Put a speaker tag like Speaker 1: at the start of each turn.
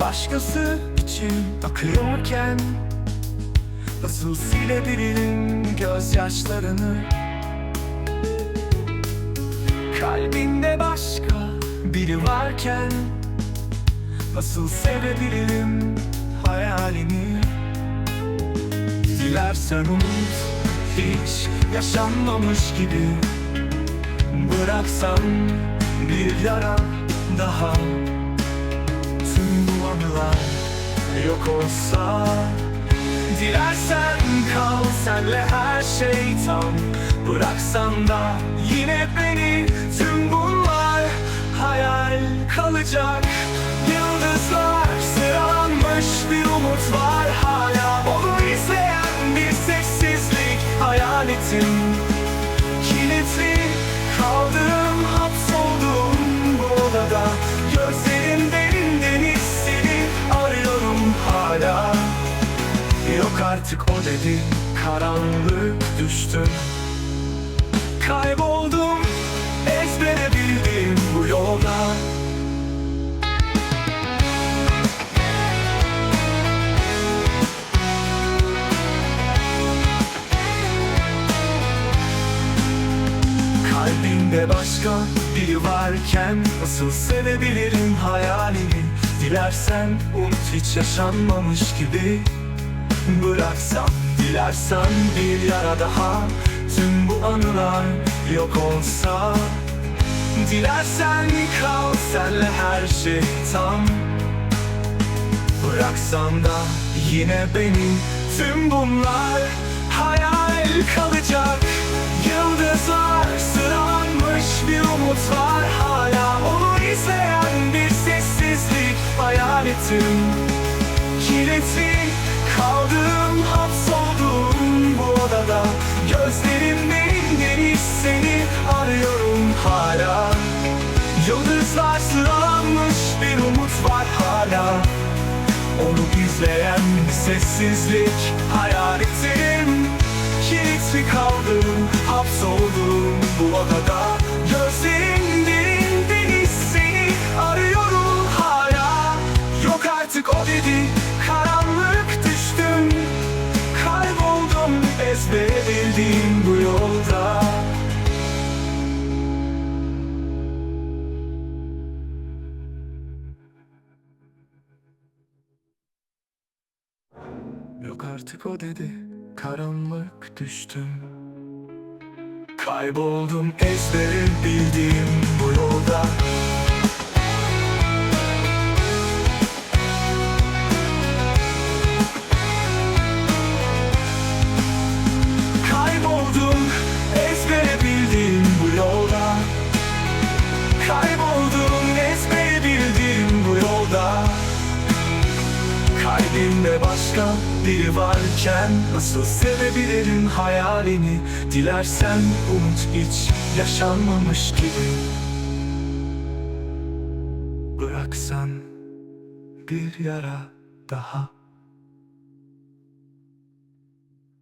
Speaker 1: Başkası için akıyorken Nasıl silebilirim gözyaşlarını? Kalbinde başka biri varken Nasıl sevebilirim hayalini? Dilersen unut hiç yaşanmamış gibi Bıraksam bir yara daha Tüm bu anılar yok olsa Dilersen kal senle her şey tam. Bıraksan da yine beni Tüm bunlar hayal kalacak. Yıldızlar sıralanmış bir umut var hala. Onu izleyen bir sessizlik hayaletim Kilitli artık o dedi. Karanlık düştüm. Kayboldum ezbere bildiğim bu yolda. Kalbinde başka biri varken Nasıl sevebilirim hayalini? Dilersen unut hiç yaşanmamış gibi Bıraksam dilersen bir yara daha. Tüm bu anılar yok olsa Dilersen kal senle her şey tam. Bıraksan da yine benim Tüm bunlar hayal kalacak. Yıldızlar sıralanmış bir umut var hala Onu izleyen bir sessizlik hayaletim Kilitli kaldım hapsoldum bu odada. Gözlerimden deniz seni arıyorum hala. Yıldızlar sıralanmış bir umut var hala. Onu izleyen sessizlik hayaletim. Kilitli kaldım hapsoldum bu odada. Gözlerim derin deniz seni arıyorum hala. Yok artık o dedi Bildiğim bu yolda. Yok artık o dedi karanlık düştüm. Kayboldum ezbere bildiğim Kalbimde başka biri varken Nasıl sevebilirim hayalini? Dilersen umut hiç yaşanmamış gibi. Bıraksan bir yara daha